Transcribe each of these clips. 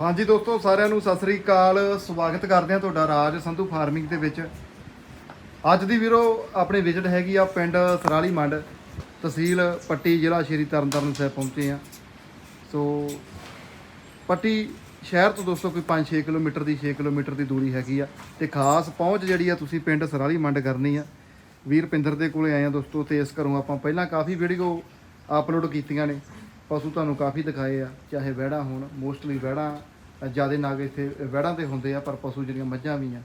ਹਾਂਜੀ ਦੋਸਤੋ, ਸਾਰਿਆਂ ਨੂੰ ਸਤਿ ਸ੍ਰੀ ਅਕਾਲ। ਸਵਾਗਤ ਕਰਦੇ ਹਾਂ ਤੁਹਾਡਾ ਰਾਜ ਸੰਧੂ ਫਾਰਮਿੰਗ ਦੇ ਵਿੱਚ। ਅੱਜ ਦੀ ਵੀਰੋ, ਆਪਣੀ ਵਿਜ਼ਿਟ ਹੈਗੀ ਆ ਪਿੰਡ ਸਰਾਲੀ ਮੰਡ, ਤਹਿਸੀਲ ਪੱਟੀ, ਜ਼ਿਲ੍ਹਾ ਸ਼੍ਰੀ ਤਰਨਤਾਰਨ ਸਾਹਿਬ ਪਹੁੰਚੇ ਆ ਸੋ, ਪੱਟੀ ਸ਼ਹਿਰ ਤੋਂ ਦੋਸਤੋ, ਕੋਈ 5-6 ਕਿਲੋਮੀਟਰ ਦੀ 6 ਕਿਲੋਮੀਟਰ ਦੀ ਦੂਰੀ ਹੈਗੀ ਆ। ਤੇ ਖਾਸ ਪਹੁੰਚ ਜਿਹੜੀ ਆ ਤੁਸੀਂ ਪਿੰਡ ਸਰਾਲੀ ਮੰਡ ਕਰਨੀ ਆ। ਵੀਰ ਪਿੰਦਰ ਦੇ ਕੋਲੇ ਆਏ ਆ ਦੋਸਤੋ, ਤੇ ਇਸ ਘਰੋਂ ਆਪਾਂ ਪਹਿਲਾਂ ਕਾਫੀ ਵੀਡੀਓ ਅਪਲੋਡ ਕੀਤੀਆਂ ਨੇ। ਪਸ਼ੂ ਤੁਹਾਨੂੰ ਕਾਫੀ ਦਿਖਾਏ ਆ, ਚਾਹੇ ਵਹਿੜਾ ਹੋਣ ਮੋਸਟਲੀ ਵਹਿੜਾ ਜਿਆਦੇ ਨਾਗ ਇੱਥੇ ਵਹਿੜਾਂ ਤੇ ਹੁੰਦੇ ਆ, ਪਰ ਪਸ਼ੂ ਜਿਹੜੀਆਂ ਮੱਝਾਂ ਵੀ ਆ,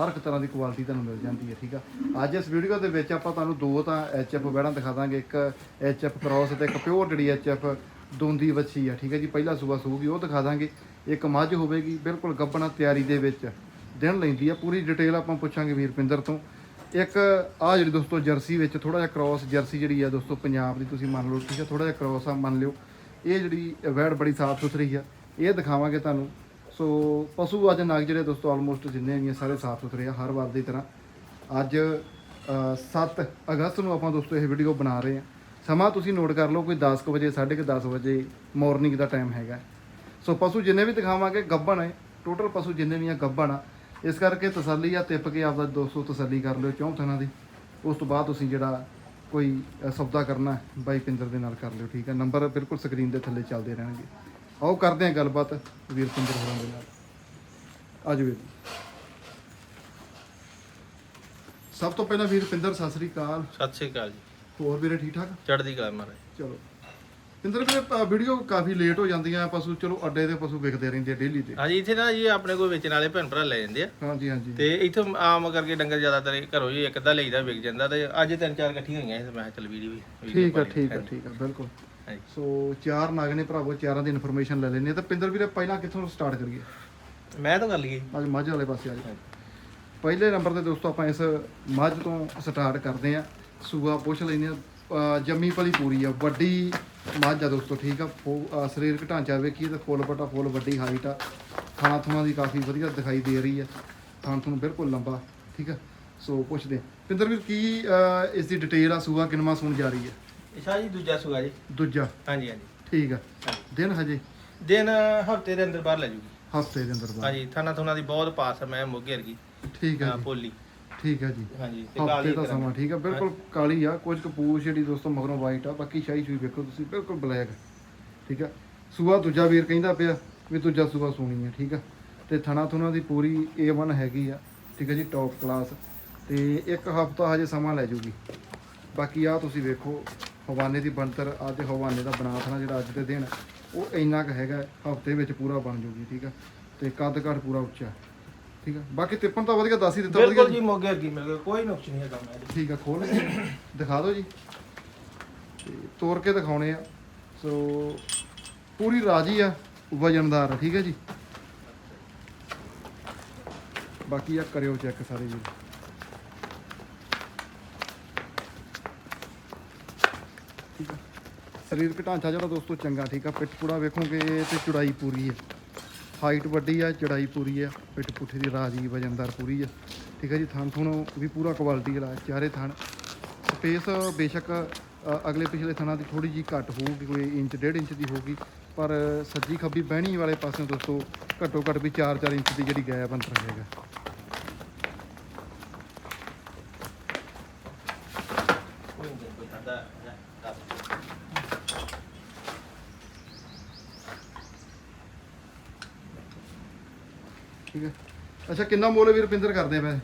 ਹਰ ਇੱਕ ਤਰ੍ਹਾਂ ਦੀ ਕੁਆਲਿਟੀ ਤੁਹਾਨੂੰ ਮਿਲ ਜਾਂਦੀ ਹੈ ਠੀਕ ਆ? ਅੱਜ ਇਸ ਵੀਡੀਓ ਦੇ ਵਿੱਚ ਆਪਾਂ ਤੁਹਾਨੂੰ ਦੋ ਤਾਂ ਐਚਐਫ ਵਹਿੜਾਂ ਦਿਖਾ ਦਾਂਗੇ, ਇੱਕ ਐਚਐਫ ਕ੍ਰਾਸ ਤੇ ਇੱਕ ਪਿਓਰ ਜਿਹੜੀ ਐਚਐਫ ਦੋਂਦੀ ਵੱਛੀ ਆ, ਠੀਕ ਹੈ ਜੀ? ਪਹਿਲਾ ਸੂਆ ਸੂਗੀ ਉਹ ਦਿਖਾ ਦਾਂਗੇ। ਇੱਕ ਮੱਝ ਹੋਵੇਗੀ, ਬਿਲਕੁਲ ਗੱਬਣਾ ਤਿਆਰੀ ਦੇ ਵਿੱਚ ਦਿਨ ਲੈਂਦੀ ਆ। ਪੂਰੀ ਡਿਟੇਲ ਆਪਾਂ ਪੁੱਛਾਂਗੇ ਵੀਰਪਿੰਦਰ ਤੋਂ। ਇੱਕ ਆ ਜਿਹੜੀ ਦੋਸਤੋ ਜਰਸੀ ਵਿੱਚ ਥੋੜਾ ਜਿਹਾ ਕ੍ਰਾਸ ਜਰਸੀ ਜਿਹੜੀ ਆ ਦੋਸਤੋ, ਪੰਜਾਬ ਦੀ ਤੁਸੀਂ ਮੰਨ ਲਓ, ਠੀਕ ਆ? ਥੋੜਾ ਜਿਹਾ ਕ੍ਰਾਸ ਆ, ਮੰਨ ਲਿਓ। ਇਹ ਜਿਹੜੀ ਵੈੜ ਬੜੀ ਸਾਫ਼ ਸੁਥਰੀ ਆ। ਇਹ ਦਿਖਾਵਾਂਗੇ ਤੁਹਾਨੂੰ। ਸੋ ਪਸ਼ੂ ਅੱਜ ਨਾਗ ਜਿਹੜੇ ਦੋਸਤੋ ਆਲਮੋਸਟ ਜਿੰਨੇ ਵੀ ਆ ਸਾਰੇ ਸਾਫ਼ ਸੁਥਰੇ ਆ ਹਰ ਵਾਰ ਦੀ ਤਰ੍ਹਾਂ। ਅੱਜ ਅ, 7 ਅਗਸਤ ਨੂੰ ਆਪਾਂ ਦੋਸਤੋ ਇਹ ਵੀਡੀਓ ਬਣਾ ਰਹੇ ਹਾਂ ਸਮਾਂ ਤੁਸੀਂ ਨੋਟ ਕਰ ਲਓ ਕੋਈ 10 ਕੁ ਵਜੇ 10:30 ਵਜੇ ਮਾਰਨਿੰਗ ਦਾ ਟਾਈਮ ਹੈਗਾ। ਸੋ ਪਸ਼ੂ ਜਿੰਨੇ ਵੀ ਦਿਖਾਵਾਂਗੇ ਗੱਭਣ ਹੈ ਟੋਟਲ ਪਸ਼ੂ ਜਿੰਨੇ ਵੀ ਆ ਗੱਭਣ ਆ। ਇਸ ਕਰਕੇ ਤਸੱਲੀ ਆ ਤਿੱਪ ਕੇ ਆਪਦਾ ਦੋਸਤੋ ਤਸੱਲੀ ਕਰ ਲਿਓ ਚੌਂ ਥਾਂ ਦੀ। ਉਸ ਤੋਂ ਬਾਅਦ ਤੁਸੀਂ ਜਿਹੜਾ ਕੋਈ ਸੌਦਾ ਕਰਨਾ ਹੈ, ਬਾਈ ਪਿੰਦਰ ਦੇ ਨਾਲ ਕਰ ਲਿਓ ਠੀਕ ਹੈ ਨੰਬਰ ਬਿਲਕੁਲ ਸਕਰੀਨ ਦੇ ਥੱਲੇ ਚੱਲਦੇ ਰਹਿਣਗੇ। ਆਓ ਕਰਦੇ ਹਾਂ ਗੱਲਬਾਤ ਵੀਰ ਹੋਰਾਂ ਦੇ ਨਾਲ। ਆਜੋ ਵੀਰ। ਸਭ ਤੋਂ ਪਹਿਲਾਂ ਵੀਰ ਪਿੰਦਰ ਸਤਿ ਸ੍ਰੀ ਅਕਾਲ। ਸਤਿ ਸ਼੍ਰੀ ਅਕਾਲ ਜੀ। ਹੋਰ ਵੀਰੇ ਠੀਕ ਠਾਕ? ਚੜ੍ਹਦੀ ਕਲਾ ਮਹਾਰਾਜ। ਚਲੋ। ਪਿੰਦਰ ਵੀਰੇ ਵੀਡੀਓ ਕਾਫੀ ਲੇਟ ਹੋ ਜਾਂਦੀਆਂ ਪਸ਼ੂ ਚਲੋ ਅੱਡੇ ਦੇ ਪਸ਼ੂ ਵਿਕਦੇ ਰਹਿੰਦੇ ਆ ਡੇਲੀ ਤੇ। ਹਾਂਜੀ ਇੱਥੇ ਨਾ ਜੀ ਆਪਣੇ ਕੋਲ ਵੇਚਣ ਵਾਲੇ ਭੈਣ ਭਰਾ ਲੈ ਜਾਂਦੇ ਆ। ਹਾਂਜੀ ਹਾਂਜੀ। ਤੇ ਇੱਥੋਂ ਆਮ ਕਰਕੇ ਡੰਗਰ ਜ਼ਿਆਦਾਤਰ ਘਰੋਂ ਜੀ ਇੱਕ ਅੱਧਾ ਲਈਦਾ ਵਿਕ ਜਾਂਦਾ ਤੇ ਅੱਜ ਤਿੰਨ ਚਾਰ ਇਕੱਠੀਆਂ ਹੋਈਆਂ ਸੀ ਤੇ ਮੈਂ ਕਿਹਾ ਚੱਲ ਵੀਡੀਓ ਵੀ ਠੀਕ ਆ। ਠੀਕ ਆ ਠੀਕ ਆ ਬਿਲਕੁਲ। ਸੋ ਚਾਰ ਨਾਗ ਨੇ ਭਰਾਵੋ ਚਾਰਾਂ ਦੀ ਇਨਫੋਰਮੇਸ਼ਨ ਲੈ ਲੈਣੀ ਤੇ ਪਿੰਦਰ ਵੀਰੇ ਪਹਿਲਾਂ ਕਿੱਥੋਂ ਸਟਾਰਟ ਕਰੀਏ? ਮੈਂ ਤਾਂ ਕਰ ਲਈਏ ਅੱਜ ਮੱਝ ਵਾਲੇ ਪਾਸੇ ਆ ਜੀ ਪਹਿਲੇ ਨੰਬਰ ਤੇ ਦੋਸਤੋ ਆਪਾਂ ਇਸ ਮੱਝ ਤੋਂ ਸਟਾਰਟ ਕਰਦੇ ਆ। ਸੂਆ ਪੁੱਛ ਲੈਂਦੇ ਆ। ਜੰਮੀ ਪਲੀ ਪੂਰੀ ਆ ਵੱਡੀ ਮੱਝ ਆ ਦੋਸਤੋ ਠੀਕ ਆ? ਸਰੀਰਕ ਢਾਂਚਾ ਵੇਖੀਏ ਤਾਂ ਫੁੱਲ ਪਟਾ ਫੁੱਲ ਵੱਡੀ ਹਾਈਟ ਆ। ਖਾਣਾ ਥੁਣਾ ਦੀ ਕਾਫੀ ਵਧੀਆ ਦਿਖਾਈ ਦੇ ਰਹੀ ਆ। ਖਾਣ ਥੁਣ ਬਿਲਕੁਲ ਲੰਬਾ ਠੀਕ ਆ? ਸੋ ਪੁੱਛਦੇ। ਪਿੰਦਰ ਵੀਰ ਕੀ ਇਸ ਦੀ ਡਿਟੇਲ ਆ? ਸੂਆ ਕਿੰਨਵਾਂ ਸੁਣ ਜਾ ਰਹੀ ਹੈ ਇਹ ਸ਼ਾਹ ਜੀ ਦੂਜਾ ਸੁਗਾ ਜੀ। ਦੂਜਾ। ਹਾਂਜੀ ਹਾਂਜੀ। ਠੀਕ ਆ। ਦਿਨ ਹਜੇ? ਦਿਨ ਹਫ਼ਤੇ ਦੇ ਅੰਦਰ ਬਾਹਰ ਲੈ ਜੂਗੀ। ਹਫ਼ਤੇ ਦੇ ਅੰਦਰ ਬਾਅਦ ਹਾਂਜੀ ਥਾਣਾ ਥੁਣਾ ਦੀ ਬਹੁਤ ਪਾਸ ਆ ਮੈਂ ਮੋਗੇ ਵਰਗੀ। ਠੀਕ ਆ ਹਾਂ ਜੀ। ਪੋਲੀ। ਠੀਕ ਆ ਜੀ। ਹਾਂਜੀ ਤੇ ਹਫ਼ਤੇ ਕਾਲੀ ਦਾ ਤਰ੍ਹਾਂ। ਸਮਾਂ ਠੀਕ ਆ। ਬਿਲਕੁਲ ਕਾਲੀ ਆ ਕੁਝ ਕਪੂਰ ਜਿਹੜੀ ਦੋਸਤੋ ਮਗਰੋਂ ਵਾਈਟ ਆ ਬਾਕੀ ਸ਼ਾਹੀ ਸ਼ੂਈ ਵੇਖੋ ਤੁਸੀਂ ਬਿਲਕੁਲ ਬਲੈਕ ਠੀਕ ਆ। ਸੂਆ ਦੂਜਾ ਵੀਰ ਕਹਿੰਦਾ ਪਿਆ ਵੀ ਦੂਜਾ ਸੂਆ ਸੋਣੀ ਆ ਠੀਕ ਆ। ਤੇ ਥਣਾ ਥੁਣਾ ਦੀ ਪੂਰੀ A1 ਹੈਗੀ ਆ ਠੀਕ ਆ ਜੀ ਟੌਪ ਕਲਾਸ ਤੇ ਇੱਕ ਹਫਤਾ ਹਜੇ ਸਮਾਂ ਲੈ ਜੂਗੀ। ਬਾਕੀ ਆ ਤੁਸੀਂ ਵੇਖੋ ਹਵਾਨੇ ਦੀ ਬਣਤਰ ਤੇ ਹਵਾਨੇ ਦਾ ਬਣਾ ਥਣਾ ਜਿਹੜਾ ਅੱਜ ਦੇ ਦਿਨ ਉਹ ਇੰਨਾ ਕੁ ਹੈਗਾ ਹਫ਼ਤੇ ਵਿੱਚ ਪੂਰਾ ਬਣ ਜੂਗੀ ਠੀਕ ਆ? ਤੇ ਕੱਦ ਘੱਟ ਪੂਰਾ ਉੱਚਾ ਠੀਕ ਆ? ਬਾਕੀ ਤਿੱਪਣ ਤਾਂ ਵਧੀਆ ਦੱਸ ਹੀ ਦਿੱਤਾ ਵਧੀਆ ਬਿਲਕੁਲ ਜੀ। ਮੋਗੇ ਵਰਗੀ ਮਿਲ ਗਈ ਕੋਈ ਨੁਕਸ ਨਹੀਂ ਹੈਗਾ ਮੈਂ ਠੀਕ ਆ ਖੋਲ ਦਿਖਾ ਦਿਓ ਜੀ। ਤੇ ਤੋੜ ਕੇ ਦਿਖਾਉਣੇ ਆ। ਸੋ ਪੂਰੀ ਰਾਜੀ ਆ ਵਜਨਦਾਰ ਠੀਕ ਹੈ ਜੀ? ਬਾਕੀ ਆ ਕਰਿਓ ਚੈੱਕ ਸਾਰੇ ਜੀ ਠੀਕ ਆ ਸਰੀਰਕ ਢਾਂਚਾ ਜਿਹੜਾ ਦੋਸਤੋ ਚੰਗਾ, ਠੀਕ ਆ? ਪਿੱਠ ਪੂੜਾ ਵੇਖੋਗੇ ਤੇ ਚੜਾਈ ਪੂਰੀ ਹੈ ਹਾਈਟ ਵੱਡੀ ਆ, ਚੜਾਈ ਪੂਰੀ ਆ, ਪਿੱਠ ਪੁੱਠੇ ਦੀ ਰਾਜੀ ਵਜਨਦਾਰ ਪੂਰੀ ਆ। ਠੀਕ ਹੈ ਜੀ, ਥਣ ਥੁਣ ਵੀ ਪੂਰਾ ਕੁਆਲਿਟੀ ਵਾਲਾ ਚਾਰੇ ਥਣ। ਸਪੇਸ ਬੇਸ਼ੱਕ ਅਗਲੇ ਪਿਛਲੇ ਥਣਾਂ ਦੀ ਥੋੜੀ ਜੀ ਘੱਟ ਹੋਊਗੀ, ਕੋਈ ਇੰਚ, ਡੇਢ ਇੰਚ ਦੀ ਹੋਊਗੀ, ਪਰ ਸੱਜੀ ਖੱਬੀ ਬਹਿਣੀ ਵਾਲੇ ਪਾਸੇ ਦੋਸਤੋ ਘੱਟੋ ਘੱਟ ਵੀ 4-4 ਇੰਚ ਦੀ ਜਿਹੜੀ ਗੈਪ ਅੰਤਰ ਹੈਗਾ ਕੋਈ ਨਹੀਂ ਕੋਈ ਅੱਧਾ ਦੱਸ ਠੀਕ ਹੈ ਅੱਛਾ ਕਿੰਨਾ ਮੁੱਲ ਵੀਰ ਪਿੰਦਰ ਕਰਦੇ ਪਏ?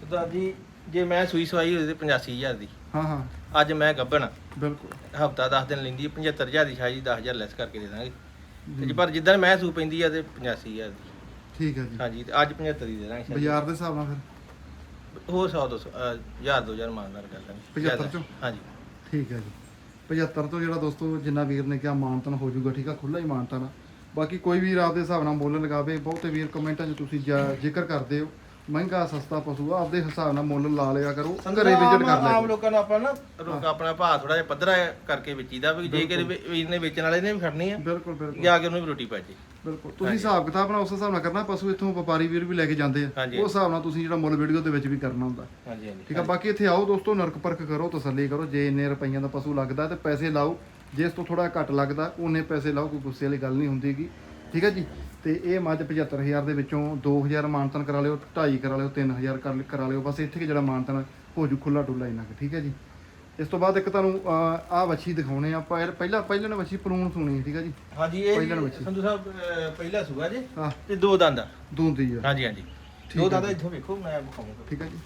ਸਰਦਾਰ ਜੀ ਜੇ ਮੈਂ ਸੂਈ ਸਵਾਈ ਹੋਈ ਤੇ 85000 ਦੀ। ਹਾਂ ਹਾਂ। ਅੱਜ ਮੈਂ ਗੱਭਣ। ਬਿਲਕੁਲ। ਹਫਤਾ 10 ਦਿਨ ਲੈਂਦੀ ਹੈ 75000 ਦੀ ਸ਼ਾਇਦ 10000 ਲੈਸ ਕਰਕੇ ਦੇ ਦਾਂਗੇ। ਤੇ ਜੇ ਪਰ ਜਿੱਦਾਂ ਮੈਂ ਸੂ ਪੈਂਦੀ ਆ ਤੇ 85000 ਦੀ। ਠੀਕ ਹੈ ਜੀ। ਹਾਂਜੀ ਤੇ ਅੱਜ 75 ਦੀ ਦੇ ਦਾਂਗੇ ਸ਼ਾਇਦ। ਬਾਜ਼ਾਰ ਦੇ ਹਿਸਾਬ ਨਾਲ ਫਿਰ? ਹੋਰ 100 200 1000 2000 ਮਾਨਦਾਰ ਕਰ ਲਾਂਗੇ 75 ਜ਼ਿਆਦਾ। ਚੋਂ? ਹਾਂਜੀ। ਠੀਕ ਹੈ ਜੀ। 75 ਤੋਂ ਜਿਹੜਾ ਦੋਸਤੋ ਜਿੰਨਾ ਵੀਰ ਨੇ ਕਿਹਾ ਮਾਨਤਨ ਹੋ ਜਾਊਗਾ ਠੀਕ ਆ? ਖੁੱਲਾ ਹੀ ਮਾਨਤਨ ਆ। ਬਾਕੀ ਕੋਈ ਵੀਰ ਆਪਦੇ ਹਿਸਾਬ ਨਾਲ ਮੁੱਲ ਲਗਾਵੇ ਬਹੁਤੇ ਵੀਰ ਕਮੈਂਟਾਂ 'ਚ ਤੁਸੀਂ ਜਾ- ਜ਼ਿਕਰ ਕਰਦੇ ਹੋ। ਮਹਿੰਗਾ ਸਸਤਾ ਪਸ਼ੂ ਆ ਆਪਦੇ ਹਿਸਾਬ ਨਾਲ ਮੁੱਲ ਲਾ ਲਿਆ ਕਰੋ ਘਰੇ ਵਿਜ਼ਿਟ ਕਰ ਲਿਆ ਆਮ ਕਰੋ। ਲੋਕਾਂ ਨੂੰ ਆਪਾਂ ਨਾ ਰੋਕ ਆਪਣਾ ਭਾਅ ਥੋੜਾ ਜਿਹਾ ਪੱਧਰਾ ਕਰਕੇ ਵੇਚੀਦਾ ਵੀ ਜੇ ਕਿ ਵੀਰ ਨੇ ਵੇਚਣ ਵਾਲੇ ਨੇ ਵੀ ਖੜਨੀ ਆ ਬਿਲਕੁਲ ਬਿਲਕੁਲ। ਜਾ ਕੇ ਉਹਨੂੰ ਵੀ ਰੋਟੀ ਪੈ ਜੇ ਬਿਲਕੁਲ। ਤੁਸੀਂ ਹਿਸਾਬ ਕਿਤਾਬ ਨਾਲ ਉਸ ਹਿਸਾਬ ਨਾਲ ਕਰਨਾ ਪਸ਼ੂ ਇੱਥੋਂ ਵਪਾਰੀ ਵੀਰ ਵੀ ਲੈ ਕੇ ਜਾਂਦੇ ਆ। ਹਾਂਜੀ। ਉਸ ਹਿਸਾਬ ਨਾਲ ਤੁਸੀਂ ਜਿਹੜਾ ਮੁੱਲ ਵੀਡੀਓ ਦੇ ਵਿੱਚ ਵੀ ਕਰਨਾ ਹੁੰਦਾ। ਹਾਂਜੀ ਹਾਂਜੀ। ਠੀਕ ਆ ਬਾਕੀ ਇੱਥੇ ਆਓ ਦੋਸਤੋ ਨਰਕ ਪਰਖ ਕਰੋ ਤਸੱਲੀ ਕਰੋ। ਜੇ ਇੰਨੇ ਰੁਪਈਆਂ ਦਾ ਪਸ਼ੂ ਲੱਗਦਾ ਤੇ ਪੈਸੇ ਲਾਓ। ਜੇ ਇਸ ਤੋਂ ਥੋੜਾ ਘੱਟ ਲੱਗਦਾ ਉਹਨੇ ਪੈਸੇ ਲਾਓ ਕੋਈ ਗੁੱਸੇ ਵਾਲੀ ਗੱਲ ਨਹੀਂ ਹੁੰਦੀਗੀ। ਠੀਕ ਹੈ ਜੀ? ਤੇ ਇਹ ਮੱਝ 75000 ਦੇ ਵਿੱਚੋਂ 2000 ਮਾਨਤਨ ਕਰਾ ਲਿਓ 2.5 ਕਰਾ ਲਿਓ 3000 ਕਰ ਕਰਾ ਲਿਓ ਬਸ ਇੱਥੇ ਕਿ ਜਿਹੜਾ ਮਾਨਤਨ ਹੋ ਜੂ ਖੁੱਲਾ ਡੁੱਲਾ ਇੰਨਾ ਕੁ ਠੀਕ ਹੈ ਜੀ? ਇਸ ਤੋਂ ਬਾਅਦ ਇੱਕ ਤੁਹਾਨੂੰ ਆ ਵੱਛੀ ਦਿਖਾਉਣੇ ਆ ਪਹਿ- ਪਹਿਲਾਂ ਪਹਿਲਾਂ ਨੇ ਵੱਛੀ ਪਰੂਣ ਸੁਣੀ ਠੀਕ ਹੈ ਜੀ? ਹਾਂਜੀ ਇਹ। ਸੰਧੂ ਸਾਹਿਬ ਪਹਿਲਾ ਸੂਆ ਜੀ ਤੇ ਦੋ ਦੰਦ ਆ। ਦੂੰਦੀ ਆ। ਹਾਂਜੀ ਹਾਂਜੀ। ਦੋ ਦੰਦ। ਇੱਥੋਂ ਵੇਖੋ ਮੈਂ ਵਿਖਾਉਂਗਾ। ਠੀਕ ਹੈ ਜੀ।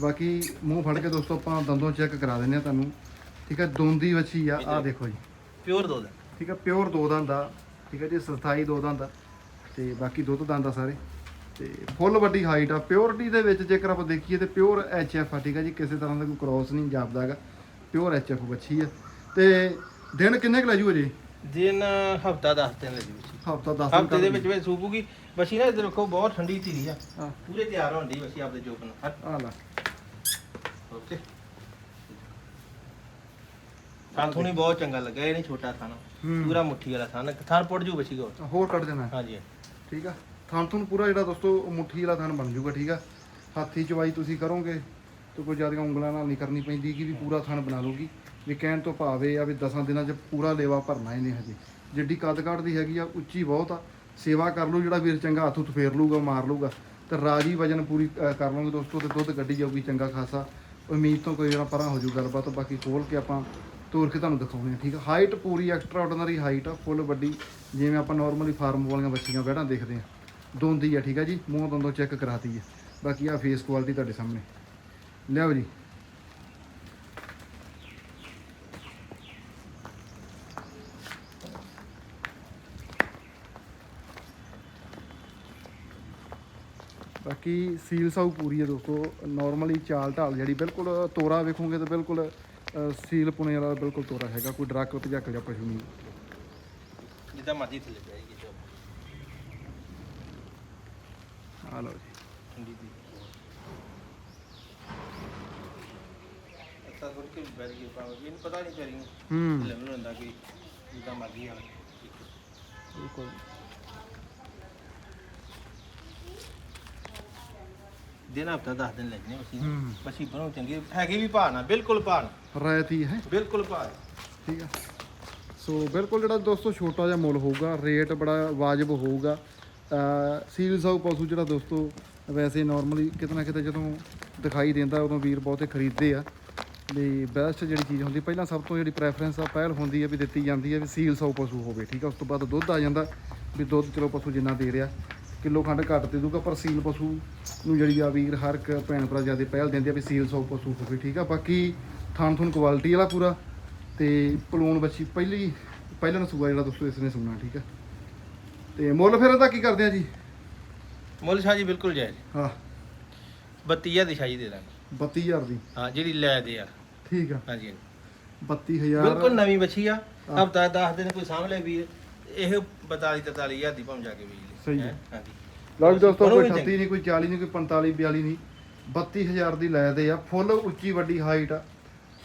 ਬਾਕੀ ਮੂੰਹ ਫੜ ਕੇ ਦੋਸਤੋ ਆਪਾਂ ਦੰਦੋਂ ਚੈੱਕ ਕਰਾ ਦਿੰਦੇ ਆ ਤੁਹਾਨੂੰ। ਠੀਕ ਹੈ ਦੂੰਦੀ ਵੱਛੀ ਆ ਆ ਦੇਖੋ ਜੀ। ਪਿਓਰ ਦੋ ਦੰਦ ਠੀਕ ਹੈ ਪਿਓਰ ਦੋ ਦੰਦ ਆ ਠੀਕ ਹੈ ਜੀ ਸਥਾਈ ਦੋ ਦੰਦ ਆ ਤੇ ਬਾਕੀ ਦੁੱਧ ਦੰਦ ਆ ਸਾਰੇ। ਤੇ ਫੁੱਲ ਵੱਡੀ ਹਾਈਟ ਆ ਪਿਓਰਿਟੀ ਦੇ ਵਿੱਚ ਜੇਕਰ ਆਪਾਂ ਦੇਖੀਏ ਤੇ ਪਿਓਰ ਐਫ ਆ ਠੀਕ ਹੈ ਜੀ ਕਿਸੇ ਤਰ੍ਹਾਂ ਦਾ ਕੋਈ ਕ੍ਰੋਸ ਨਹੀਂ ਜਾਪਦਾ ਹੈਗਾ ਪਿਓਰ ਐਫ ਬੱਚੀ ਆ। ਤੇ ਦਿਨ ਕਿੰਨੇ ਕੁ ਲੈ ਜੂ? ਦਿਨ ਹਫਤਾ 10 ਦਿਨ ਬੱਚੀ ਹਫਤਾ 10 ਹਫ਼ਤੇ ਦੇ ਵਿੱਚ ਵਿੱਚ ਸੂਪੂਗੀ। ਬੱਚੀ ਨਾ ਇੱਧਰ ਵੇਖੋ ਬਹੁਤ ਠੰਡੀ ਧੀਰੀ ਆ। ਪੂਰੇ ਤਿਆਰ ਹੋਣ ਦੀ ਬੱਚੀ ਆਪਦੇ ਜੋਬ ਆ ਲਾ। ਓਕੇ। ਥਾਂ ਨਹੀਂ ਬਹੁਤ ਚੰਗਾ ਲੱਗਾ ਇਹ ਨਹੀਂ ਛੋਟਾ ਥਾਣਾ। ਹੂੰ। ਪੂਰਾ ਮੁੱਠੀ ਵਾਲਾ ਥਾਂ ਥਾਂ ਪੁੱਟ ਜੂ ਬੱਚੀ ਕੋਲ ਹੋਰ ਕੱਢ ਦੇਣਾ। ਹਾਂਜੀ। ਠੀਕ ਆ। ਥਣ ਤੁਹਾਨੂੰ ਪੂਰਾ ਜਿਹੜਾ ਦੋਸਤੋ ਮੁੱਠੀ ਵਾਲਾ ਥਣ ਬਣ ਜਾਊਗਾ ਠੀਕ ਆ। ਹਾਥੀ ਚਵਾਈ ਤੁਸੀਂ ਕਰੋਗੇ ਤੇ ਕੋਈ ਜ਼ਿਆਦਾ ਉਂਗਲਾਂ ਨਾਲ ਨਹੀਂ ਕਰਨੀ ਪੈਂਦੀ ਕਿ ਵੀ ਪੂਰਾ ਥਣ ਬਣਾ ਲਓਗੀ ਵੀ ਕਹਿਣ ਤੋਂ ਭਾਵੇ ਆ ਵੀ 10 ਦਿਨਾਂ 'ਚ ਪੂਰਾ ਲੇਵਾ ਭਰਨਾ ਇਹਨੇ ਹਜੇ। ਜਿੱਡੀ ਕੱਦ ਦੀ ਹੈਗੀ ਆ ਉੱਚੀ ਬਹੁਤ ਆ। ਸੇਵਾ ਕਰ ਲਓ ਜਿਹੜਾ ਵੀਰ ਚੰਗਾ ਹੱਥ ਉੱਤ ਫੇਰ ਲੂਗਾ ਮਾਰ ਲੂਗਾ ਤੇ ਰਾਜੀ ਵਜਨ ਪੂਰੀ ਅ, ਕਰ ਲਓਗੇ ਦੋਸਤੋ ਤੇ ਦੁੱਧ ਕੱਢੀ ਜਾਊਗੀ ਚੰਗਾ ਖਾਸਾ। ਉਮੀਦ ਤੋਂ ਕੋਈ ਜਿਹੜਾ ਪਰਾਂ ਹੋ ਜੂ ਗੱਲਬਾਤ ਬਾਕੀ ਖੋਲ ਕੇ ਆਪਾਂ ਤੋਰ ਕੇ ਤੁਹਾਨੂੰ ਦਿਖਾਉਂਦੇ ਆ ਠੀਕ ਆ? ਹਾਈਟ ਪੂਰੀ ਐਕਸਟਰਾ ਆਰਡੀਨਰੀ ਹਾਈਟ ਆ ਫੁੱਲ ਵੱਡੀ। ਜਿਵੇਂ ਆਪਾਂ ਨਾਰਮਲੀ ਫਾਰਮ ਵਾਲੀਆਂ ਬੱਚੀਆਂ ਬੈਠਾਂ ਦੇਖਦੇ ਆ ਦੋਂਦੀ ਆ, ਠੀਕ ਆ ਜੀ? ਮੂੰਹ ਦੋਂਦੋਂ ਚੈੱਕ ਕਰਾਤੀ ਹੈ ਬਾਕੀ ਆ ਫੇਸ ਕੁਆਲਿਟੀ ਤੁਹਾਡੇ ਸਾਹਮਣੇ। ਲਿਆਓ ਜੀ। ਬਾਕੀ ਸੀਲ ਸਾਊ ਪੂਰੀ ਹੈ ਦੋਸਤੋ। ਨਾਰਮਲੀ ਚਾਲ ਢਾਲ ਜਿਹੜੀ ਬਿਲਕੁਲ ਤੋਰਾ ਵੇਖੋਗੇ ਤਾਂ ਬਿਲਕੁਲ ਸੀਲ ਪੁਣੇ ਵਾਲਾ ਬਿਲਕੁਲ ਤੋਰਾ ਹੈਗਾ ਕੋਈ ਡਰੱਕ ਭਜਕ ਜਾਂ ਪਸ਼ੂ ਨਹੀਂ ਜਿੱਦਾਂ ਮਰਜ਼ੀ ਥੱਲੇ ਜਾਏਗੀ ਜੋਬ ਆ ਲਓ ਜੀ। ਠੰਡੀ ਦੀ ਅੱਛਾ ਥੋੜੀ ਕਿ ਬੈਠ ਗਈ ਪਾਵੇ ਇਹਨੂੰ ਪਤਾ ਨਹੀਂ ਕਰੀ ਹੂੰ। ਲੈਵਲ ਹੁੰਦਾ ਕਿ ਜਿੱਦਾਂ ਮਰਜ਼ੀ ਆ। ਬਿਲਕੁਲ। ਦਿਨ ਹਫਤਾ 10 ਦਿਨ ਲੱਗਣੇ ਮਸੀਂ ਹੂੰ। ਮਸੀਂ ਬਣੋ ਚੰਗੀ। ਹੈਗੀ ਵੀ ਭਾਣਾ ਬਿਲਕੁਲ ਭਾਣਾ ਰਾਇਤੀ ਹੈ। ਬਿਲਕੁਲ ਭਾਅ ਠੀਕ ਆ। ਸੋ ਬਿਲਕੁਲ ਜਿਹੜਾ ਦੋਸਤੋ ਛੋਟਾ ਜਿਹਾ ਮੁੱਲ ਹੋਊਗਾ ਰੇਟ ਬੜਾ ਵਾਜਬ ਹੋਊਗਾ। ਸੀਲ ਸਾਊ ਪਸ਼ੂ ਜਿਹੜਾ ਦੋਸਤੋ ਵੈਸੇ ਨਾਰਮਲੀ ਕਿਤੇ ਨਾ ਕਿਤੇ ਜਦੋਂ ਦਿਖਾਈ ਦਿੰਦਾ ਉਦੋਂ ਵੀਰ ਬਹੁਤੇ ਖਰੀਦਦੇ ਆ। ਵੀ ਬੈਸਟ ਜਿਹੜੀ ਚੀਜ਼ ਹੁੰਦੀ ਪਹਿਲਾਂ ਸਭ ਤੋਂ ਜਿਹੜੀ ਪ੍ਰੈਫਰੈਂਸ ਆ ਪਹਿਲ ਹੁੰਦੀ ਹੈ ਵੀ ਦਿੱਤੀ ਜਾਂਦੀ ਹੈ ਵੀ ਸੀਲ ਸਾਊ ਪਸ਼ੂ ਹੋਵੇ ਠੀਕ ਆ? ਉਸ ਤੋਂ ਬਾਅਦ ਦੁੱਧ ਆ ਜਾਂਦਾ ਵੀ ਦੁੱਧ ਚਲੋ ਪਸ਼ੂ ਜਿੰਨਾ ਦੇ ਰਿਹਾ। ਕਿਲੋ ਖੰਡ ਘੱਟ ਦੇ ਦੂਗਾ ਪਰ ਸੀਲ ਪਸ਼ੂ ਨੂੰ ਜਿਹੜੀ ਆ ਵੀਰ ਹਰ ਇੱਕ ਭੈਣ ਭਰਾ ਜ਼ਿਆਦਾ ਪਹਿਲ ਦਿੰਦੇ ਆ ਵੀ ਸੀਲ ਸਾਊ ਪਸ਼ੂ ਹੋਵੇ ਠੀਕ ਆ? ਬਾਕੀ ਥਾਨ ਥੁਨ ਕੁਆਲਿਟੀ ਵਾਲਾ ਪੂਰਾ ਤੇ ਪਲੂਣ ਬੱਚੀ ਪਹਿਲੀ ਪਹਿਲਾ ਨਸੂਆ ਜਿਹੜਾ ਦੋਸਤੋ ਇਸ ਨੇ ਸੁਣਨਾ ਠੀਕ ਆ? ਤੇ ਮੁੱਲ ਫਿਰ ਇਹਦਾ ਕੀ ਕਰਦੇ ਆ ਜੀ? ਮੁੱਲ ਸ਼ਾਹ ਜੀ ਬਿਲਕੁਲ ਜਾਇਜ਼। ਹਾਂ। 32000 ਦੀ ਸ਼ਾਹੀ ਦੇ ਦਾਂਗੇ। 32000 ਦੀ? ਹਾਂ ਜਿਹੜੀ ਲੈ ਦੇ ਆ। ਠੀਕ ਆ। ਹਾਂਜੀ ਹਾਂਜੀ। 32000 ਬਿਲਕੁਲ ਨਵੀਂ ਬੱਚੀ ਆ। ਹਫਤਾ 10 ਦਿਨ ਕੋਈ ਲੈ ਵੀਰ। ਇਹ 42 43000 ਦੀ ਭਾਵੇਂ ਜਾ ਕੇ ਲੈ। ਸਹੀ ਹੈ। ਹੈਂ? ਹਾਂਜੀ ਲਓ ਜੀ ਦੋਸਤੋ ਕੋਈ ਵੀ 38 ਨਹੀਂ ਕੋਈ 40 ਨਹੀਂ ਕੋਈ 45 42 ਨਹੀਂ 32000 ਦੀ ਲੈ ਦੇ ਆ ਫੁੱਲ ਉੱਚੀ ਵੱਡੀ ਹਾਈਟ ਆ।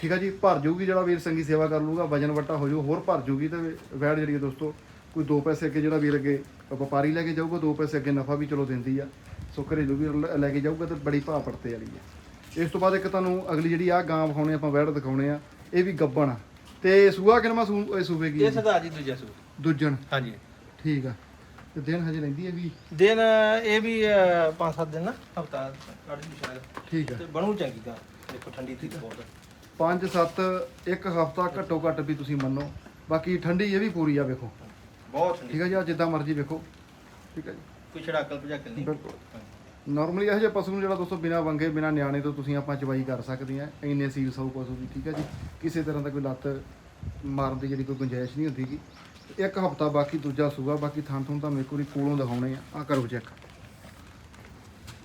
ਠੀਕ ਆ ਜੀ ਭਰ ਜੂਗੀ ਜਿਹੜਾ ਵੀਰ ਸੰਗੀ ਸੇਵਾ ਕਰ ਲੂਗਾ ਵਜਨ ਵੱਟਾ ਹੋ ਜਾਊ ਹੋਰ ਭਰ ਜੂਗੀ ਤੇ ਵੈੜ ਜਿਹੜੀ ਆ ਦੋਸਤੋ ਕੋਈ ਦੋ ਪੈਸੇ ਅੱਗੇ ਜਿਹੜਾ ਵੀਰ ਅੱਗੇ ਵਪਾਰੀ ਲੈ ਕੇ ਜਾਊਗਾ ਦੋ ਪੈਸੇ ਅੱਗੇ ਨਫਾ ਵੀ ਚਲੋ ਦਿੰਦੀ ਆ। ਸੋ ਘਰੇਲੂ ਵੀ ਲ- ਕੇ ਜਾਊਗਾ ਤੇ ਬੜੀ ਭਾਅ ਪੜਤੇ ਵਾਲੀ ਆ। ਇਸ ਤੋਂ ਬਾਅਦ ਇੱਕ ਤੁਹਾਨੂੰ ਅਗਲੀ ਜਿਹੜੀ ਆ ਗਾਂ ਵਿਖਾਉਣੇ ਆਪਾਂ ਵੈੜ ਦਿਖਾਉਣੇ ਆ ਇਹ ਵੀ ਗੱਬਣ ਆ। ਤੇ ਸੂਆ ਕਿਨਮਾ ਸੂਬੇ ਕੀ ਇਹ ਜੀ? ਸਰਦਾਰ ਜੀ ਦੂਜਾ ਸੂ। ਦੂਜਣ। ਹਾਂਜੀ। ਠੀਕ ਆ। ਤੇ ਦਿਨ ਹਜੇ ਲੈਂਦੀ ਹੈ ਵੀ ਦਿਨ ਇਹ ਵੀ 5-7 ਦਿਨ ਨਾ ਹਫਤਾ ਕੱਢ ਜੂ ਸ਼ਾਇਦ। ਠੀਕ ਆ ਤੇ ਬਣੂ ਚੰਗੀ ਤਾਂ ਦੇਖੋ ਠੰਡੀ ਥੀ ਬਹੁਤ। 5 7 ਇੱਕ ਹਫਤਾ ਘੱਟੋ ਘੱਟ ਵੀ ਤੁਸੀਂ ਮੰਨੋ। ਬਾਕੀ ਠੰਡੀ ਇਹ ਵੀ ਪੂਰੀ ਆ ਵੇਖੋ। ਬਹੁਤ ਠੰਡੀ। ਠੀਕ ਹੈ ਜੀ ਆ ਜਿੱਦਾਂ ਮਰਜ਼ੀ ਵੇਖੋ। ਠੀਕ ਹੈ ਜੀ। ਕੋਈ ਛੜਾਕਲ ਭਜਾਕਲ ਨਹੀਂ। ਬਿਲਕੁਲ। ਨਾਰਮਲੀ ਇਹੋ ਜਿਹੇ ਪਸ਼ੂ ਨੂੰ ਜਿਹੜਾ ਦੋਸਤੋ ਬਿਨਾ ਵੰਗੇ ਬਿਨਾ ਨਿਆਣੇ ਤੋਂ ਤੁਸੀਂ ਆਪਾਂ ਚਵਾਈ ਕਰ ਸਕਦੇ ਆ ਇੰਨੇ ਸੀਲ ਸੌ ਪਸ਼ੂ ਵੀ ਠੀਕ ਹੈ ਜੀ। ਕਿਸੇ ਤਰ੍ਹਾਂ ਦਾ ਕੋਈ ਲੱਤ ਮਾਰਨ ਦੀ ਜਿਹੜੀ ਕੋਈ ਗੁੰਜਾਇਸ਼ ਨਹੀਂ ਹੁੰਦੀ ਇੱਕ ਹਫਤਾ ਬਾਕੀ ਦੂਜਾ ਸੂਗਾ ਬਾਕੀ ਥਾਂ ਥੂੰ ਤਾਂ ਮੇਰੇ ਕੋਲ ਕੋਲੋਂ ਦਿਖਾਉਣੇ ਆ। ਆ ਕਰੋ ਚੈੱਕ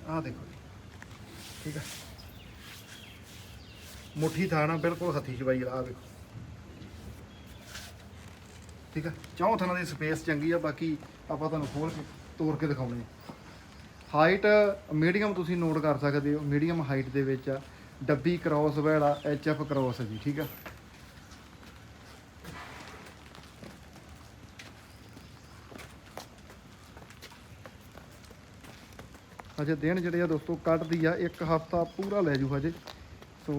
ਆ ਦੇਖੋ ਜੀ। ਠੀਕ ਹੈ ਮੁੱਠੀ ਥਾਣਾ ਬਿਲਕੁਲ ਹੱਥੀ ਚਵਾਈ ਵਾਲਾ ਆ ਵੇਖੋ ਠੀਕ ਆ। ਚੌਂ ਥਾਣਾ ਦੀ ਸਪੇਸ ਚੰਗੀ ਆ, ਬਾਕੀ ਆਪਾਂ ਤੁਹਾਨੂੰ ਖੋਲ ਕੇ ਤੋੜ ਕੇ ਦਿਖਾਉਣੇ ਆ। ਹਾਈਟ, ਮੀਡੀਅਮ ਤੁਸੀਂ ਨੋਟ ਕਰ ਸਕਦੇ ਹੋ। ਮੀਡੀਅਮ ਹਾਈਟ ਦੇ ਵਿੱਚ ਆ। ਡੱਬੀ ਕ੍ਰਾਸ ਵਾਲਾ ਐਚ ਐਫ ਕ੍ਰਾਸ ਜੀ, ਠੀਕ ਆ। ਅਜੇ ਦਿਨ ਜਿਹੜੇ ਆ ਦੋਸਤੋ ਕੱਢਦੀ ਆ, ਇੱਕ ਹਫਤਾ ਪੂਰਾ ਲੈ ਜੂ ਹਜੇ। ਸੋ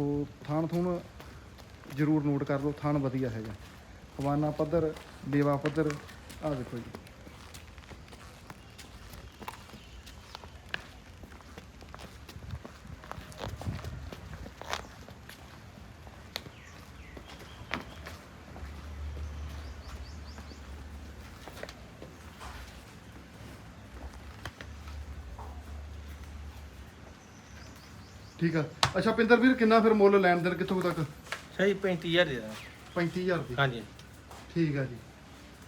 ਥਾਣ ਥੂਣ ਜ਼ਰੂਰ ਨੋਟ ਕਰ ਲਓ ਥਾਣ ਵਧੀਆ ਹੈਗਾ। ਹਵਾਨਾ ਪੱਧਰ ਦੇਵਾ ਪੱਧਰ ਆ ਦੇਖੋ ਜੀ। ਠੀਕ ਆ। ਅੱਛਾ ਪਿੰਦਰ ਵੀਰ ਕਿੰਨਾ ਫਿਰ ਮੁੱਲ ਲੈਣ ਦੇਣ ਕਿੱਥੋਂ ਕੁ ਤੱਕ? ਸ਼ਾਹ ਜੀ 35000 ਦੇ ਦਾਂਗੇ। 35000 ਦੀ ਹਾਂਜੀ। ਠੀਕ ਆ ਜੀ।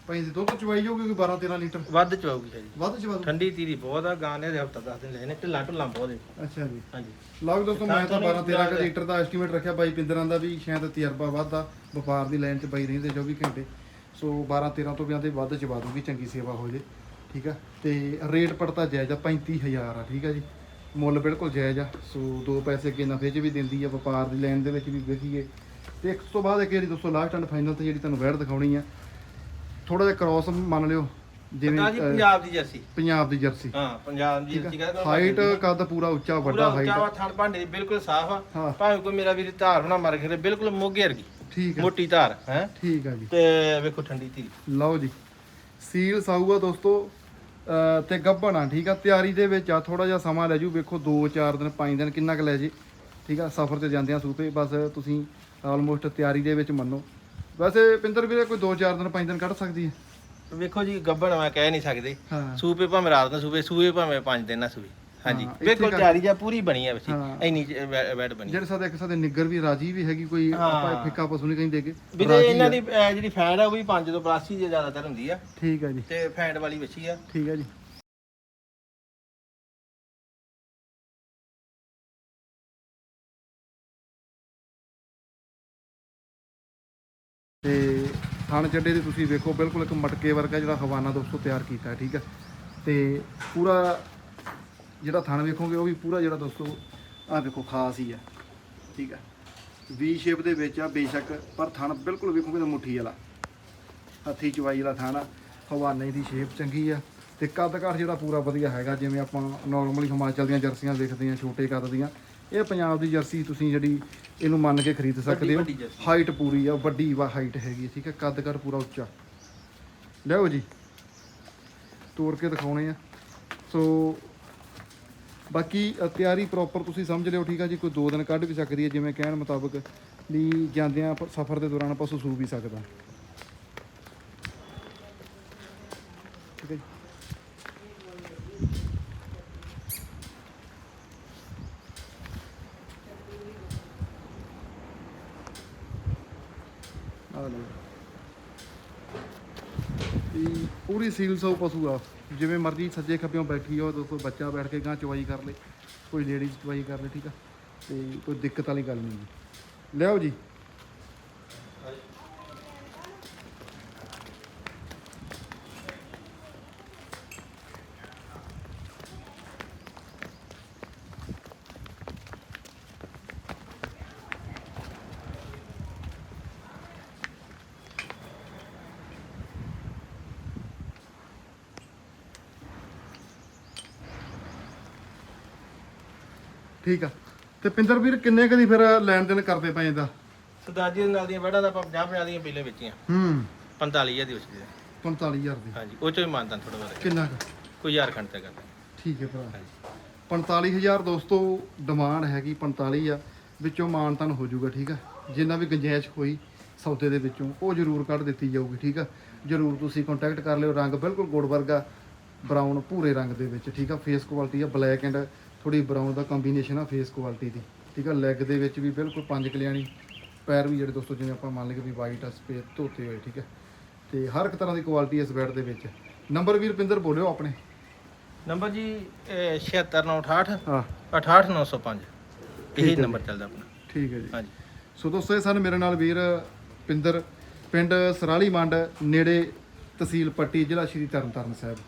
ਪੈਂਦੀ ਦੁੱਧ ਚਵਾਈ ਜਾਊਗੀ ਕੋਈ 12 13 ਲੀਟਰ? ਵੱਧ ਚਵਾਉਗੀ ਜੀ ਵੱਧ ਚਵਾ ਦੂ ਠੰਡੀ ਤੀਰੀ ਬਹੁਤ ਆ ਗਾਂ ਨੇ ਹਫਤਾ 10 ਦਿਨ ਲਏ ਨੇ ਢਿੱਲਾ ਢੁੱਲਾ ਬਹੁਤ ਹੈ ਅੱਛਾ ਜੀ। ਹਾਂਜੀ। ਲਓ ਦੋਸਤੋ ਮੈਂ ਤਾਂ 12 13 ਜ਼ਿਆਦਾ- ਲੀਟਰ ਦਾ ਐਸਟੀਮੇਟ ਰੱਖਿਆ। ਬਾਈ ਪਿੰਦਰਾਂ ਦਾ ਵੀ ਸ਼ਾਇਦ ਤਜਰਬਾ ਵੱਧਦਾ। ਵਪਾਰ ਦੀ ਲਾਈਨ 'ਚ ਬਾਈ ਰਹਿੰਦੇ 24 ਘੰਟੇ। ਸੋ 12 13 ਤੋਂ ਵੀ ਆਂਦੇ ਵੱਧ ਚਵਾ ਦੂਗੀ ਚੰਗੀ ਸੇਵਾ ਹੋ ਜੇ। ਠੀਕ ਆ। ਤੇ ਰੇਟ ਪੜਤਾ ਜਾਇਜ਼ ਆ 35000 ਆ ਠੀਕ ਆ ਜੀ। ਮੁੱਲ ਬਿਲਕੁਲ ਜਾਇਜ਼ ਆ। ਸੋ ਦੋ ਪੈਸੇ ਅੱਗੇ ਨਫੇ 'ਚ ਵੀ ਦਿੰਦੀ ਆ ਵਪਾਰ ਦੀ ਲਾਈਨ ਦੇ ਵਿੱਚ ਵੀ ਵੇਖੀਏ। ਤੇ ਇਸ ਤੋਂ ਬਾਅਦ ਇੱਕ ਜਿਹੜੀ ਦੋਸਤੋ ਲਾਸਟ ਐਂਡ ਫਾਈਨਲ ਤੇ ਜਿਹੜੀ ਤੁਹਾਨੂੰ ਵੈੜ ਦਿਖਾਉਣੀ ਆ ਥੋੜਾ ਜਿਹਾ ਕ੍ਰਾਸ ਮੰਨ ਲਿਓ ਜਿਵੇਂ ਜੀ ਪੰਜਾਬ ਦੀ ਜਰਸੀ। ਪੰਜਾਬ ਦੀ ਜਰਸੀ। ਹਾਂ ਪੰਜਾਬ ਦੀ ਜਰਸੀ ਕਹਿੰਦਾ ਹਾਈਟ ਕੱਦ ਪੂਰਾ ਉੱਚਾ ਵੱਡਾ ਹਾਈਟ ਥਣ ਭਾਂਡੇ ਦੀ ਬਿਲਕੁਲ ਸਾਫ਼ ਆ। ਹਾਂ। ਭਾਵੇਂ ਕੋਈ ਮੇਰਾ ਵੀਰ ਧਾਰ ਹੋਣਾ ਮਰ ਖਰੇ ਬਿਲਕੁਲ ਮੋਗੇ ਵਰਗੀ। ਠੀਕ ਆ। ਮੋਟੀ ਧਾਰ ਹੈ? ਠੀਕ ਆ ਜੀ। ਤੇ ਵੇਖੋ ਠੰਡੀ ਧੀਰੀ ਲਓ ਜੀ। ਸੀਲ ਸਾਊਗਾ ਦੋਸਤੋ। ਤੇ ਗੱਭਣ ਆ ਠੀਕ ਆ? ਤਿਆਰੀ ਦੇ ਵਿੱਚ ਆ ਥੋੜਾ ਜਿਹਾ ਸਮਾਂ ਲੈ ਜੂ। ਵੇਖੋ 2-4 ਦਿਨ 5 ਦਿਨ ਕਿੰਨਾ ਕੁ ਲੈ ਜੇ ਠੀਕ ਆ? ਸਫ਼ਰ ਤੇ ਜਾਂਦੇ ਆ ਸੂਪੇ ਬਸ ਤੁਸੀਂ ਆਲਮੋਸਟ ਤਿਆਰੀ ਦੇ ਵਿੱਚ ਮੰਨੋ। ਵੈਸੇ ਪਿੰਦਰ ਵੀਰੇ ਕੋਈ 2-4 ਦਿਨ 5 ਦਿਨ ਕੱਢ ਸਕਦੀ ਹੈ? ਵੇਖੋ ਜੀ ਗੱਬਣ ਮੈਂ ਕਹਿ ਨਹੀਂ ਸਕਦੇ। ਸੂਪੇ ਭਾਵੇਂ ਰਾਤ ਨੂੰ ਸੂਪੇ ਸੂਏ ਭਾਵੇਂ ਪੰਜ ਦਿਨ ਨਾ ਸੂਏ ਹਾਂਜੀ। ਹਾਂ, ਇੱਥੇ ਬਿਲਕੁਲ ਕਰ- ਤਿਆਰੀ ਜਾਂ ਪੂਰੀ ਬਣੀ ਆ ਹਾਂ। ਇੰਨੀ ਵੈਟ ਬਣੀ। ਜਿਹੜੇ ਸਾਡੇ ਇੱਕ ਸਾਡੇ ਨਿੱਗਰ ਵੀ ਰਾਜੀ ਵੀ ਹੈਗੀ ਕੋਈ ਹਾਂ। ਆਪਾਂ ਫਿੱਕਾ ਪਸ਼ੂ ਨਹੀਂ ਕਹਿੰਦੇ ਕਿ। ਵੀਰੇ ਰਾਜੀ ਇਹਨਾਂ ਆ। ਦੀ ਅਹ, ਜਿਹੜੀ ਫੈਟ ਆ ਉਹ ਵੀ 5 ਤੋਂ ਪਲੱਸ ਹੀ ਜ਼ਿਆਦਾਤਰ ਹੁੰਦੀ ਆ। ਠੀਕ ਆ ਜੀ। ਤੇ ਫੈਟ ਵਾਲੀ ਵੱਛੀ ਆ। ਠੀਕ ਆ ਜੀ। ਤੇ ਥਣ ਚੱਡੇ ਦੇ ਤੁਸੀਂ ਵੇਖੋ ਬਿਲਕੁਲ ਇੱਕ ਮਟਕੇ ਵਰਗਾ ਜਿਹੜਾ ਹਵਾਨਾ ਦੋਸਤੋ ਤਿਆਰ ਕੀਤਾ ਹੈ ਠੀਕ ਹੈ ਤੇ ਪੂਰਾ ਜਿਹੜਾ ਥਣ ਵੇਖੋਗੇ ਉਹ ਵੀ ਪੂਰਾ ਜਿਹੜਾ ਦੋਸਤੋ ਆਹ ਵੇਖੋ ਖਾਸ ਹੀ ਆ। ਠੀਕ ਹੈ ਵੀ ਸ਼ੇਪ ਦੇ ਵਿੱਚ ਆ ਬੇਸ਼ੱਕ ਪਰ ਥਣ ਬਿਲਕੁਲ ਵੇਖੋਗੇ ਤਾਂ ਮੁੱਠੀ ਵਾਲਾ। ਹੱਥੀ ਚਵਾਈ ਵਾਲਾ ਥਾਣਾ ਹਵਾਨੇ ਦੀ ਸ਼ੇਪ ਚੰਗੀ ਆ। ਤੇ ਕੱਦ ਘਾਟ ਜਿਹੜਾ ਪੂਰਾ ਵਧੀਆ ਹੈਗਾ ਜਿਵੇਂ ਆਪਾਂ ਨਾਰਮਲੀ ਹਿਮਾਚਲ ਦੀਆਂ ਜਰਸੀਆਂ ਦੇਖਦੇ ਆ ਛੋਟੇ ਕੱਦ ਦੀਆਂ। ਇਹ ਪੰਜਾਬ ਦੀ ਜਰਸੀ ਤੁਸੀਂ ਜਿਹੜੀ ਇਹਨੂੰ ਮੰਨ ਕੇ ਖਰੀਦ ਸਕਦੇ ਹੋ। ਹਾਈਟ ਪੂਰੀ ਆ ਵੱਡੀ ਵਾ ਹਾਈਟ ਹੈਗੀ ਠੀਕ ਹੈ ਕੱਦ ਘਾਟ ਪੂਰਾ ਉੱਚਾ। ਲਿਆਓ ਜੀ। ਤੋੜ ਕੇ ਦਿਖਾਉਣੇ ਆ। ਸੋ ਬਾਕੀ ਅ, ਤਿਆਰੀ ਪ੍ਰੋਪਰ ਤੁਸੀਂ ਸਮਝ ਲਿਓ ਠੀਕ ਆ ਜੀ? ਕੋਈ 2 ਦਿਨ ਕੱਢ ਵੀ ਸਕਦੀ ਹੈ ਜਿਵੇਂ ਕਹਿਣ ਮੁਤਾਬਕ ਵੀ ਜਾਂਦਿਆਂ ਸਫ਼ਰ ਦੇ ਦੌਰਾਨ ਪਸ਼ੂ ਸੂ ਵੀ ਸਕਦਾ। ਠੀਕ ਹੈ ਜੀ? ਆ ਲਓ। ਇਹ ਪੂਰੀ ਸੀਲ ਸੌ ਪਸ਼ੂ ਆ। ਜਿਵੇਂ ਮਰਜ਼ੀ ਸੱਜੇ ਖੱਬਿਓਂ ਬੈਠੀ ਹੋ ਦੋਸਤੋ ਬੱਚਾ ਬੈਠ ਕੇ ਗਾਂ ਚਵਾਈ ਕਰ ਲੇ, ਕੋਈ ਲੇਡੀਜ਼ ਚਵਾਈ ਕਰ ਲੇ, ਠੀਕ ਆ? ਤੇ ਕੋਈ ਦਿੱਕਤ ਵਾਲੀ ਗੱਲ ਨਹੀਂ ਜੀ। ਲਿਆਓ ਜੀ। ਠੀਕ ਆ। ਤੇ ਪਿੰਦਰ ਵੀਰ ਕਿੰਨੇ ਕਦੀ ਫਿਰ ਲੈਣ ਦੇਣ ਕਰਦੇ ਪਏ ਇਹਦਾ? ਸਰਦਾਰ ਜੀ ਦੇ ਨਾਲ ਦੀਆਂ ਵੈੜਾਂ ਦਾ ਆਪਾਂ 50 50 ਦੀਆਂ ਪਹਿਲੇ ਵੇਚੀਆਂ। ਹੂੰ। 45000 ਦੀ ਵਛੀ 45000 ਦੀ। ਹਾਂਜੀ ਉਹ ਚੋਂ ਹੀ ਮਾਨਤਾ ਥੋੜਾ ਬਹੁਤਾ ਕਿੰਨਾ ਕੁ? ਕੋਈ ਯਾਰ ਖੰਡ ਤੇ ਕਰਦਾ। ਠੀਕ ਹੈ ਭਰਾ। ਹਾਂਜੀ। 45000 ਦੋਸਤੋ ਡਿਮਾਂਡ ਹੈਗੀ 45 ਆ ਵਿੱਚੋਂ ਮਾਨਤਨ ਹੋ ਜਾਊਗਾ ਠੀਕ ਆ। ਜਿੰਨਾ ਵੀ ਗੁੰਜਾਇਸ਼ ਹੋਈ ਸੌਦੇ ਦੇ ਵਿੱਚੋਂ ਉਹ ਜ਼ਰੂਰ ਕੱਢ ਦਿੱਤੀ ਜਾਊਗੀ ਠੀਕ ਆ। ਜ਼ਰੂਰ ਤੁਸੀਂ ਕੰਟੈਕਟ ਕਰ ਲਿਓ ਰੰਗ ਬਿਲਕੁਲ ਗੁੜ ਵਰਗਾ ਬਰਾਊਨ ਭੂਰੇ ਰੰਗ ਦੇ ਵਿੱਚ ਠੀਕ ਆ। ਫੇਸ ਕੁਆਲਿਟੀ ਆ ਬਲੈਕ ਐਂਡ ਥੋੜੀ ਬਰਾਊਨ ਦਾ ਕੰਬੀਨੇਸ਼ਨ ਆ ਫੇਸ ਕੁਆਲਿਟੀ ਦੀ ਠੀਕ ਆ? ਲੈਗ ਦੇ ਵਿੱਚ ਵੀ ਬਿਲਕੁਲ ਪੰਜ ਕਲਿਆਣੀ ਪੈਰ ਵੀ ਜਿਹੜੇ ਦੋਸਤੋ ਜਿਵੇਂ ਆਪਾਂ ਮੰਨ ਲਈਏ ਵੀ ਵਾਈਟ ਆ ਸਪੇਸ ਧੋਤੇ ਹੋਏ ਠੀਕ ਆ? ਤੇ ਹਰ ਇੱਕ ਤਰ੍ਹਾਂ ਦੀ ਕੁਆਲਿਟੀ ਇਸ ਬੈਡ ਦੇ ਵਿੱਚ। ਨੰਬਰ ਵੀਰ ਪਿੰਦਰ ਬੋਲਿਓ ਆਪਣੇ। ਨੰਬਰ ਜੀ 76968 ਹਾਂ। 68905 ਠੀਕ ਹੈ ਇਹ। ਨੰਬਰ ਚੱਲਦਾ ਆਪਣਾ। ਠੀਕ ਹੈ ਜੀ। ਹਾਂਜੀ। ਸੋ ਦੋਸਤੋ ਇਹ ਸਨ ਮੇਰੇ ਨਾਲ ਵੀਰ ਪਿੰਦਰ ਪਿੰਡ ਸਰਾਲੀ ਮੰਡ ਨੇੜੇ ਤਹਿਸੀਲ ਪੱਟੀ ਜ਼ਿਲ੍ਹਾ ਸ਼੍ਰੀ ਤਰਨਤਾਰਨ ਸਾਹਿਬ।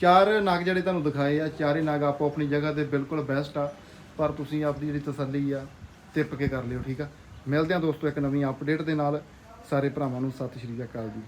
ਚਾਰ ਨਾਗ ਜਿਹੜੇ ਤੁਹਾਨੂੰ ਦਿਖਾਏ ਆ, ਚਾਰੇ ਨਾਗ ਆਪੋ ਆਪਣੀ ਜਗ੍ਹਾ ਤੇ ਬਿਲਕੁਲ ਬੈਸਟ ਆ, ਪਰ ਤੁਸੀਂ ਆਪਦੀ ਜਿਹੜੀ ਤਸੱਲੀ ਆ, ਤਿੱਪ ਕੇ ਕਰ ਲਿਓ, ਠੀਕ ਆ? ਮਿਲਦੇ ਆ ਦੋਸਤੋ ਇੱਕ ਨਵੀਂ ਅਪਡੇਟ ਦੇ ਨਾਲ। ਸਾਰੇ ਭਰਾਵਾਂ ਨੂੰ ਸਤਿ ਸ਼੍ਰੀ ਅਕਾਲ ਜੀ।